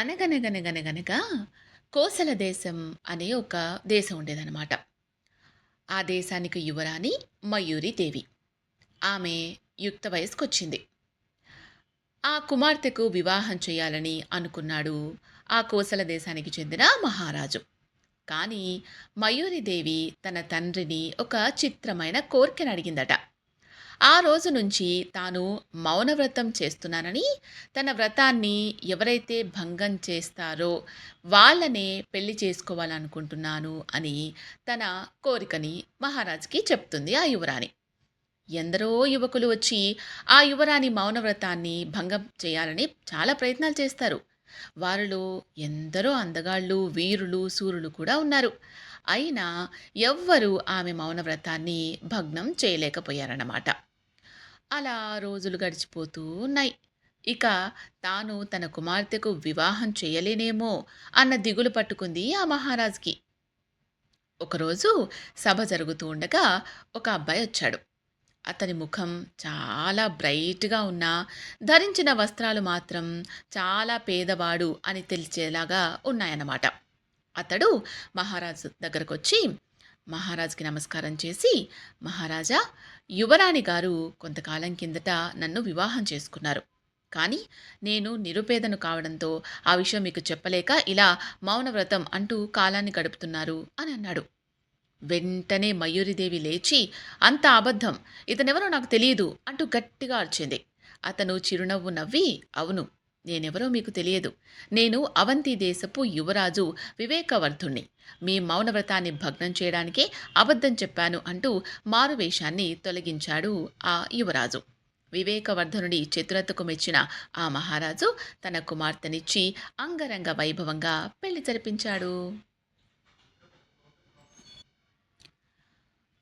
అనగనగనగనగనగా కోసల దేశం అనే ఒక దేశం ఉండేదనమాట. ఆ దేశానికి యువరాణి మయూరి దేవి. ఆమె యుక్త వయస్సుకొచ్చింది. ఆ కుమార్తెకు వివాహం చేయాలని అనుకున్నాడు ఆ కోసల దేశానికి చెందిన మహారాజు. కానీ మయూరి దేవి తన తండ్రిని ఒక చిత్రమైన కోరికను అడిగిందట ఆ రోజు నుంచి తాను మౌనవ్రతం చేస్తున్నానని, తన వ్రతాన్ని ఎవరైతే భంగం చేస్తారో వాళ్ళనే పెళ్ళి చేసుకోవాలనుకుంటున్నాను అని తన కోరికని మహారాజ్కి చెప్తుంది ఆ యువరాణి. ఎందరో యువకులు వచ్చి ఆ యువరాణి మౌనవ్రతాన్ని భంగం చేయాలని చాలా ప్రయత్నాలు చేస్తారు. వారిలో ఎందరో అందగాళ్ళు, వీరులు, సూరులు కూడా ఉన్నారు. అయినా ఎవ్వరూ ఆమె మౌనవ్రతాన్ని భగ్నం చేయలేకపోయారన్నమాట. అలా రోజులు గడిచిపోతూ ఉన్నాయి. ఇక తాను తన కుమార్తెకు వివాహం చేయలేనేమో అన్న దిగులు పట్టుకుంది ఆ మహారాజుకి. ఒకరోజు సభ జరుగుతూ ఉండగా ఒక అబ్బాయి వచ్చాడు. అతని ముఖం చాలా బ్రైట్‌గా ఉన్నా, ధరించిన వస్త్రాలు మాత్రం చాలా పేదవాడు అని తెలిచేలాగా ఉన్నాయన్నమాట. అతడు మహారాజు దగ్గరకొచ్చి మహారాజుకి నమస్కారం చేసి, "మహారాజా, యువరాణి గారు కొంతకాలం కిందట నన్ను వివాహం చేసుకున్నారు. కానీ నేను నిరుపేదను కావడంతో ఆ విషయం మీకు చెప్పలేక ఇలా మౌనవ్రతం అంటూ కాలాన్ని గడుపుతున్నారు" అని అన్నాడు. వెంటనే మయూరిదేవి లేచి, అంత అబద్ధం. ఇతనెవరో నాకు తెలియదు అంటూ గట్టిగా అర్చింది అతను చిరునవ్వు నవ్వి, "అవును. నేనెవరో మీకు తెలియదు. నేను అవంతి దేశపు యువరాజు వివేకవర్ధుణ్ణి. మీ మౌనవ్రతాన్ని భగ్నం చేయడానికే అబద్ధం చెప్పాను" అంటూ మారువేషాన్ని తొలగించాడు ఆ యువరాజు. వివేకవర్ధనుడి చతురతకు మెచ్చిన ఆ మహారాజు తన కుమార్తెనిచ్చి అంగరంగ వైభవంగా పెళ్ళి జరిపించాడు.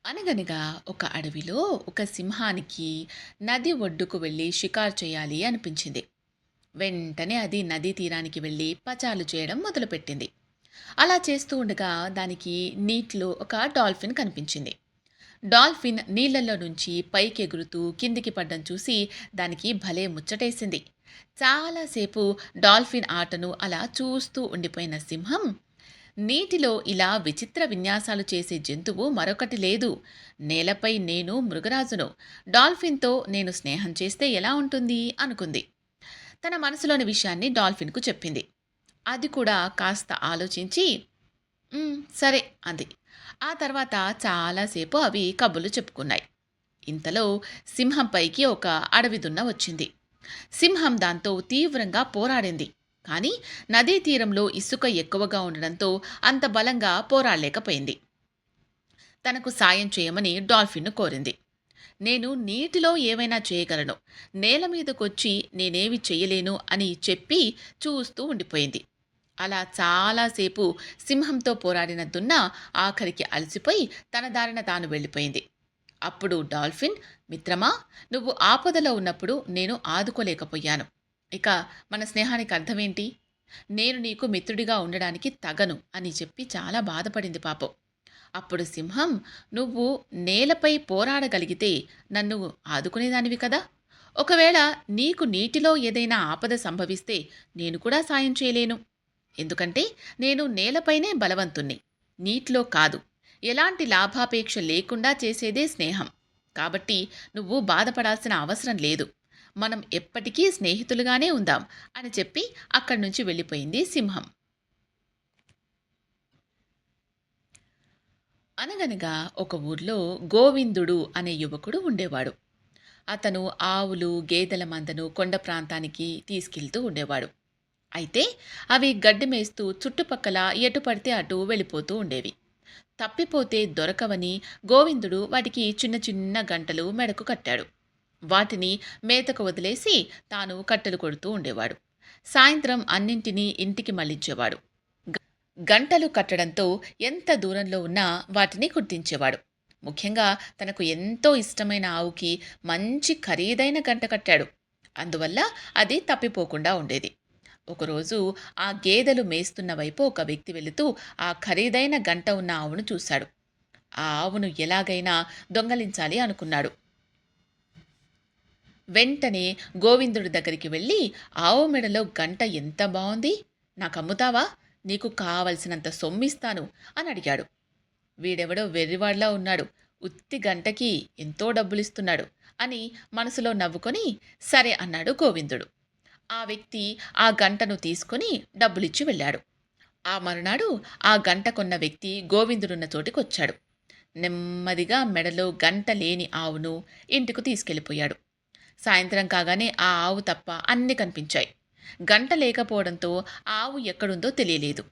అనగనగా ఒక అడవిలో ఒక సింహానికి నది ఒడ్డుకు వెళ్ళి షికారు చేయాలి అనిపించింది. వెంటనే అది నదీ తీరానికి వెళ్ళి పచాలు చేయడం మొదలుపెట్టింది. అలా చేస్తూ ఉండగా దానికి నీటిలో ఒక డాల్ఫిన్ కనిపించింది. డాల్ఫిన్ నీళ్ళలో నుంచి పైకెగురుతూ కిందికి పడ్డం చూసి దానికి భలే ముచ్చటేసింది. చాలాసేపు డాల్ఫిన్ ఆటను అలా చూస్తూ ఉండిపోయిన సింహం, నీటిలో ఇలా విచిత్ర విన్యాసాలు చేసే జంతువు మరొకటి లేదు. నేలపై నేను మృగరాజును. డాల్ఫిన్‌తో నేను స్నేహం చేస్తే ఎలా ఉంటుంది అనుకుంది. తన మనసులోని విషయాన్ని డాల్ఫిన్‌కు చెప్పింది. అది కూడా కాస్త ఆలోచించి, సరే" అంది. ఆ తర్వాత చాలాసేపు అవి కబుర్లు చెప్పుకున్నాయి. ఇంతలో సింహం పైకి ఒక అడవిదున్న వచ్చింది. సింహం దాంతో తీవ్రంగా పోరాడింది. కానీ నదీ తీరంలో ఇసుక ఎక్కువగా ఉండడంతో అంత బలంగా పోరాడలేకపోయింది. తనకు సాయం చేయమని డాల్ఫిన్‌ను కోరింది. "నేను నీటిలో ఏవైనా చేయగలను. నేల మీదకొచ్చి నేనేమి చెయ్యలేను" అని చెప్పి చూస్తూ ఉండిపోయింది. అలా చాలాసేపు సింహంతో పోరాడిన దున్న ఆఖరికి అలసిపోయి తన దారిన తాను వెళ్ళిపోయింది. అప్పుడు డాల్ఫిన్, "మిత్రమా, నువ్వు ఆపదలో ఉన్నప్పుడు నేను ఆదుకోలేకపోయాను. ఇక మన స్నేహానికి అర్థమేంటి? నేను నీకు మిత్రుడిగా ఉండడానికి తగను" అని చెప్పి చాలా బాధపడింది పాపం. అప్పుడు సింహం, "నువ్వు నేలపై పోరాడగలిగితే నన్ను ఆదుకునేదానివి కదా! ఒకవేళ నీకు నీటిలో ఏదైనా ఆపద సంభవిస్తే నేను కూడా సాయం చేయలేను. ఎందుకంటే నేను నేలపైనే బలవంతుణ్ణి. నీటిలో కాదు. ఎలాంటి లాభాపేక్ష లేకుండా చేసేదే స్నేహం. కాబట్టి నువ్వు బాధపడాల్సిన అవసరం లేదు. మనం ఎప్పటికీ స్నేహితులుగానే ఉందాం" అని చెప్పి అక్కడి నుంచి వెళ్ళిపోయింది సింహం. అనగనగా ఒక ఊర్లో గోవిందుడు అనే యువకుడు ఉండేవాడు. అతను ఆవులు, గేదెల మందను కొండ ప్రాంతానికి తీసుకెళ్తూ ఉండేవాడు. అయితే అవి గడ్డి మేస్తూ చుట్టుపక్కల ఎటు పడితే అటు వెళ్ళిపోతూ ఉండేవి. తప్పిపోతే దొరకవని గోవిందుడు వాటికి చిన్న చిన్న గంటలు మెడకు కట్టాడు. వాటిని మేతకు వదిలేసి తాను కట్టెలు కొడుతూ ఉండేవాడు. సాయంత్రం అన్నింటినీ ఇంటికి మళ్ళించేవాడు గంటలు కట్టడంతో ఎంత దూరంలో ఉన్నా వాటిని గుర్తించేవాడు. ముఖ్యంగా తనకు ఎంతో ఇష్టమైన ఆవుకి మంచి ఖరీదైన గంట కట్టాడు. అందువల్ల అది తప్పిపోకుండా ఉండేది. ఒకరోజు ఆ గేదెలు మేస్తున్న వైపు ఒక వ్యక్తి వెళుతూ ఆ ఖరీదైన గంట ఉన్న ఆవును చూశాడు. ఆ ఆవును ఎలాగైనా దొంగిలించాలి అనుకున్నాడు. వెంటనే గోవిందుడి దగ్గరికి వెళ్ళి, "ఆవు మెడలో గంట ఎంత బాగుంది నాకు అమ్ముతావా నీకు కావలసినంత సొమ్మిస్తాను అని అడిగాడు. వీడెవడో వెర్రివాడ్లా ఉన్నాడు. ఉత్తి గంటకి ఎంతో డబ్బులిస్తున్నాడు అని మనసులో నవ్వుకొని సరే అన్నాడు గోవిందుడు. ఆ వ్యక్తి ఆ గంటను తీసుకొని డబ్బులిచ్చి వెళ్ళాడు. ఆ మరునాడు ఆ గంట కొన్న వ్యక్తి గోవిందుడున్న చోటికి వచ్చాడు నెమ్మదిగా మెడలో గంట లేని ఆవును ఇంటికి తీసుకెళ్ళిపోయాడు. సాయంత్రం కాగానే ఆ ఆవు తప్ప అన్నీ కనిపించాయి. గంట లేకపోవడంతో ఆవు ఎక్కడుందో తెలియలేదు.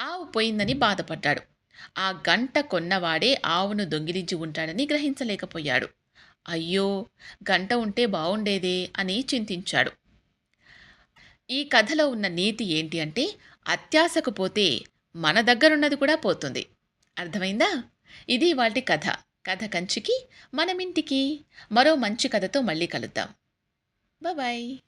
ఆవు పోయిందని బాధపడ్డాడు. ఆ గంట కొన్నవాడే ఆవును దొంగిలించి ఉంటాడని గ్రహించలేకపోయాడు. అయ్యో గంట ఉంటే బాగుండేదే అని చింతించాడు. ఈ కథలో ఉన్న నీతి ఏంటి అంటే అత్యాశకు పోతే మన దగ్గరున్నది కూడా పోతుంది. అర్థమైందా? ఇది వాటి కథ. కథ కంచికి మనమింటికి. మరో మంచి కథతో మళ్ళీ కలుద్దాం. బాయ్.